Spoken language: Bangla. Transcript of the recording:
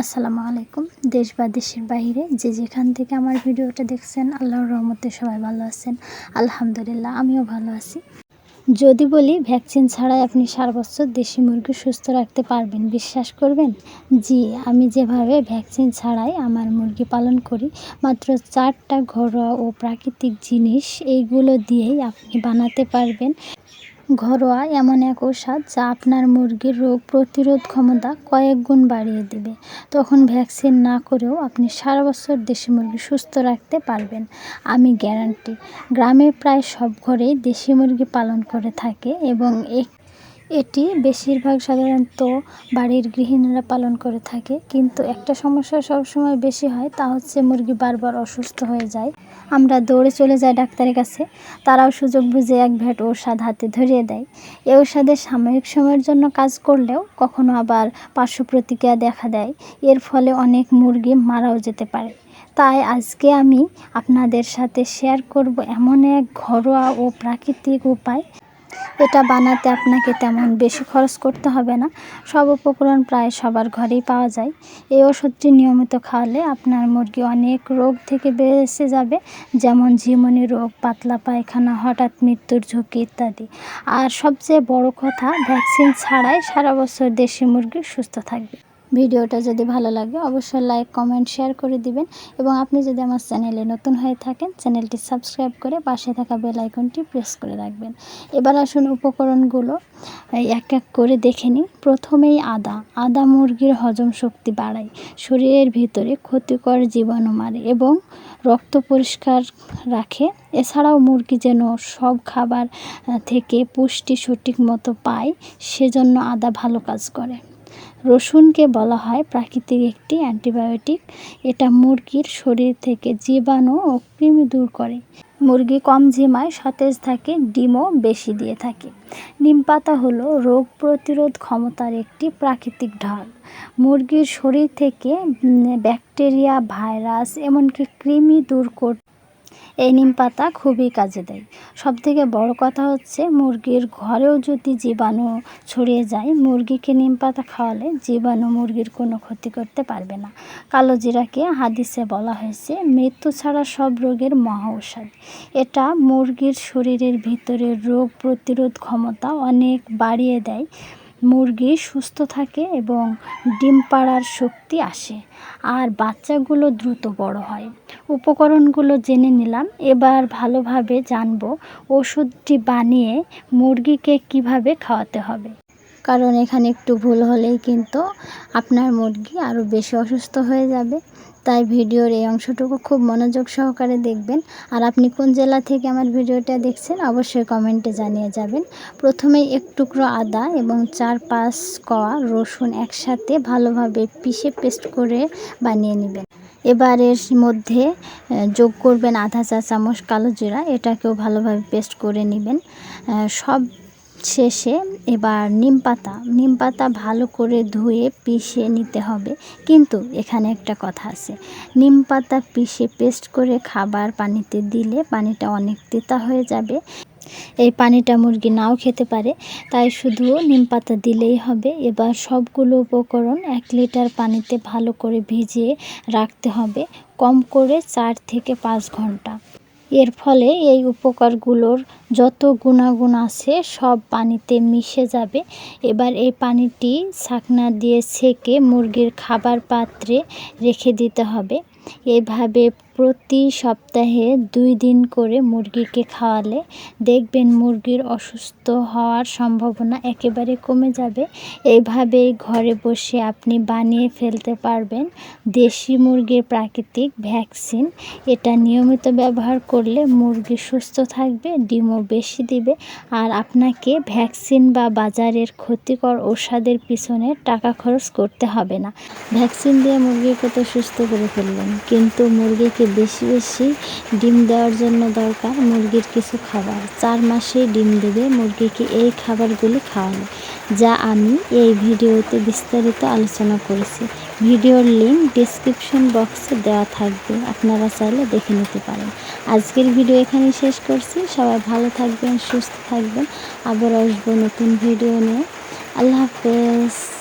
আসসালামু আলাইকুম, দেশ বা দেশের বাইরে। যে যেখান থেকে আমার ভিডিওটা দেখছেন, আল্লাহর রহমতে সবাই ভালো আছেন। আলহামদুলিল্লাহ, আমিও ভালো আছি। যদি বলি, ভ্যাকসিন ছাড়াই আপনি সারা বছর দেশি মুরগি সুস্থ রাখতে পারবেন, বিশ্বাস করবেন? জি, আমি যেভাবে ভ্যাকসিন ছাড়াই আমার মুরগি পালন করি, মাত্র চারটা ঘরোয়া ও প্রাকৃতিক জিনিস এইগুলো দিয়েই আপনি বানাতে পারবেন। ঘরোয়া এমন এক ওষুধ যা আপনার মুরগির রোগ প্রতিরোধ ক্ষমতা কয়েক গুণ বাড়িয়ে দেবে। তখন ভ্যাকসিন না করেও আপনি সারা বছর দেশি মুরগি সুস্থ রাখতে পারবেন, আমি গ্যারান্টি। গ্রামে প্রায় সব ঘরেই দেশি মুরগি পালন করে থাকে এবং এটি বেশিরভাগ সাধারণত বাড়ির গৃহিণীরা পালন করে থাকে। কিন্তু একটা সমস্যা সবসময় বেশি হয়, তা হচ্ছে মুরগি বারবার অসুস্থ হয়ে যায়। আমরা দৌড়ে চলে যাই ডাক্তারের কাছে। তারাও সুযোগ বুঝে এক ভ্যাট ওষাদ হাতে ধরিয়ে দেয়। এ ওষাদের সাময়িক সময়ের জন্য কাজ করলেও কখনো আবার পার্শ্ব প্রতিক্রিয়া দেখা দেয়। এর ফলে অনেক মুরগি মারাও যেতে পারে। তাই আজকে আমি আপনাদের সাথে শেয়ার করব এমন এক ঘরোয়া ও প্রাকৃতিক উপায়। এটা বানাতে আপনাকে তেমন বেশি খরচ করতে হবে না। সব উপকরণ প্রায় সবার ঘরেই পাওয়া যায়। এই ওষুধটি নিয়মিত খাওয়ালে আপনার মুরগি অনেক রোগ থেকে বেঁচে যাবে, যেমন ঝিমনি রোগ, পাতলা পায়খানা, হঠাৎ মৃত্যুর ঝুঁকি ইত্যাদি। আর সবচেয়ে বড় কথা, ভ্যাকসিন ছাড়াই সারা বছর দেশি মুরগি সুস্থ থাকবে। ভিডিওটা যদি ভালো লাগে, অবশ্যই লাইক, কমেন্ট, শেয়ার করে দিবেন। এবং আপনি যদি আমার চ্যানেলে নতুন হয়ে থাকেন, চ্যানেলটি সাবস্ক্রাইব করে পাশে থাকা বেল আইকনটি প্রেস করে রাখবেন। এবার আসুন উপকরণগুলো এক এক করে দেখে নিই। প্রথমেই আদা। আদা মুরগির হজম শক্তি বাড়ায়, শরীরের ভিতরে ক্ষতিকর জীবাণু মারে এবং রক্ত পরিষ্কার রাখে। এছাড়াও মুরগি যেন সব খাবার থেকে পুষ্টি সঠিক মতো পায়, সেজন্য আদা ভালো কাজ করে। রসুনকে বলা হয় প্রাকৃতিক একটি অ্যান্টিবায়োটিক। এটা মুরগির শরীর থেকে জীবাণু ও কৃমি দূর করে। মুরগি কম ঝিমায়, সতেজ থাকে, ডিমও বেশি দিয়ে থাকে। নিম পাতা হলো রোগ প্রতিরোধ ক্ষমতার একটি প্রাকৃতিক ঢাল। মুরগির শরীর থেকে ব্যাকটেরিয়া, ভাইরাস, এমনকি কৃমি দূর করতে এই নিম পাতা খুবই কাজে দেয়। সবথেকে বড় কথা হচ্ছে মুরগির ঘরেও যদি জীবাণু ছড়িয়ে যায়, মুরগিকে নিম পাতা খাওয়ালে জীবাণু মুরগির কোনো ক্ষতি করতে পারবে না। কালো জিরাকে হাদিসে বলা হয়েছে, মৃত্যু ছাড়া সব রোগের মহা ঔষধ। এটা মুরগির শরীরের ভিতরে রোগ প্রতিরোধ ক্ষমতা অনেক বাড়িয়ে দেয়। মুরগি সুস্থ থাকে এবং ডিম পাড়ার শক্তি আসে আর বাচ্চাগুলো দ্রুত বড় হয়। উপকরণগুলো জেনে নিলাম। এবার ভালোভাবে জানব ওষুধটি বানিয়ে মুরগিকে কীভাবে খাওয়াতে হবে। কারণ এখানে একটু ভুল হলেই কিন্তু আপনার মুরগি আরও বেশি অসুস্থ হয়ে যাবে। তাই ভিডিওর এই অংশটুকু খুব মনোযোগ সহকারে দেখবেন। আর আপনি কোন জেলা থেকে আমার ভিডিওটা দেখছেন, অবশ্যই কমেন্টে জানিয়ে যাবেন। প্রথমে এক টুকরো আদা এবং চার পাঁচ কয়া রসুন একসাথে ভালোভাবে পিষে পেস্ট করে বানিয়ে নেবেন। এবার এর মধ্যে যোগ করবেন আধা চা চামচ কালো জিরা, এটাকেও ভালোভাবে পেস্ট করে নেবেন। সব শেষে এবার নিম পাতা। নিম পাতা ভালো করে ধুয়ে পিষে নিতে হবে। কিন্তু এখানে একটা কথা আছে। নিম পাতা পিষে পেস্ট করে খাবার পানিতে দিলে পানিটা অনেক তেতা হয়ে যাবে। এই পানিটা মুরগি নাও খেতে পারে। তাই শুধু নিম পাতা দিলেই হবে। এবার সবগুলো উপকরণ এক লিটার পানিতে ভালো করে ভিজিয়ে রাখতে হবে। কম করে চার থেকে পাঁচ ঘণ্টা। এর ফলে এই উপকারগুলোর যত গুণাগুণ আছে, সব পানিতে মিশে যাবে। এবার এই পানিটি ছাকনা দিয়ে ছেঁকে মুরগির খাবার পাত্রে রেখে দিতে হবে। এভাবে প্রতি সপ্তাহে দুই দিন করে মুরগিকে খাওয়ালে দেখবেন মুরগির অসুস্থ হওয়ার সম্ভাবনা একেবারে কমে যাবে। এইভাবেই ঘরে বসে আপনি বানিয়ে ফেলতে পারবেন দেশি মুরগির প্রাকৃতিক ভ্যাকসিন। এটা নিয়মিত ব্যবহার করলে মুরগি সুস্থ থাকবে, ডিমও বেশি দিবে আর আপনাকে ভ্যাকসিন বা বাজারের ক্ষতিকর ওষুধের পিছনে টাকা খরচ করতে হবে না। ভ্যাকসিন দিয়ে মুরগিকে তো সুস্থ করে ফেললেন, কিন্তু মুরগিকে বেশি বেশি ডিম দেওয়ার জন্য দরকার মুরগির কিছু খাবার। চার মাসেই ডিম দেবে, মুরগিকে এই খাবারগুলি খাওয়ানো। যা আমি এই ভিডিওতে বিস্তারিত আলোচনা করেছি। ভিডিওর লিঙ্ক ডিসক্রিপশন বক্সে দেওয়া থাকবে, আপনারা চাইলে দেখে নিতে পারেন। আজকের ভিডিও এখানেই শেষ করছি। সবাই ভালো থাকবেন, সুস্থ থাকবেন। আবার আসব নতুন ভিডিও নিয়ে। আল্লাহ হাফেজ।